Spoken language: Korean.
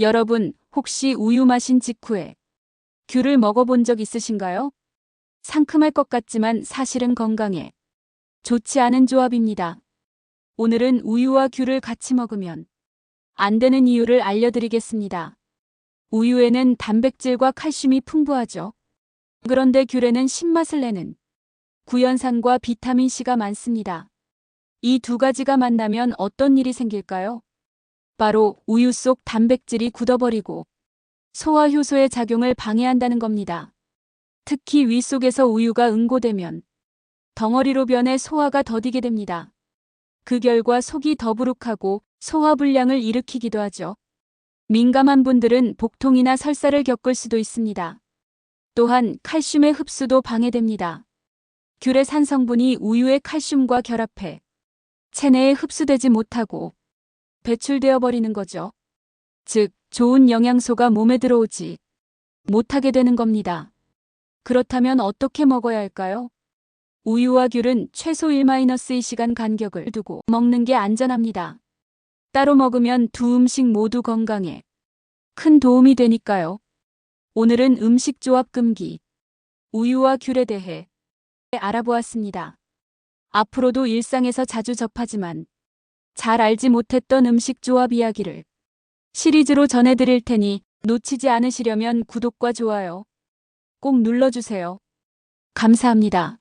여러분, 혹시 우유 마신 직후에 귤을 먹어본 적 있으신가요? 상큼할 것 같지만 사실은 건강에 좋지 않은 조합입니다. 오늘은 우유와 귤을 같이 먹으면 안 되는 이유를 알려드리겠습니다. 우유에는 단백질과 칼슘이 풍부하죠. 그런데 귤에는 신맛을 내는 구연산과 비타민C가 많습니다. 이 두 가지가 만나면 어떤 일이 생길까요? 바로 우유 속 단백질이 굳어버리고 소화 효소의 작용을 방해한다는 겁니다. 특히 위 속에서 우유가 응고되면 덩어리로 변해 소화가 더디게 됩니다. 그 결과 속이 더부룩하고 소화불량을 일으키기도 하죠. 민감한 분들은 복통이나 설사를 겪을 수도 있습니다. 또한 칼슘의 흡수도 방해됩니다. 귤의 산성분이 우유의 칼슘과 결합해 체내에 흡수되지 못하고 배출되어 버리는 거죠. 즉, 좋은 영양소가 몸에 들어오지 못하게 되는 겁니다. 그렇다면 어떻게 먹어야 할까요? 우유와 귤은 최소 1-2시간 간격을 두고 먹는 게 안전합니다. 따로 먹으면 두 음식 모두 건강에 큰 도움이 되니까요. 오늘은 음식 조합 금기, 우유와 귤에 대해 알아보았습니다. 앞으로도 일상에서 자주 접하지만 잘 알지 못했던 음식 조합 이야기를 시리즈로 전해드릴 테니 놓치지 않으시려면 구독과 좋아요 꼭 눌러주세요. 감사합니다.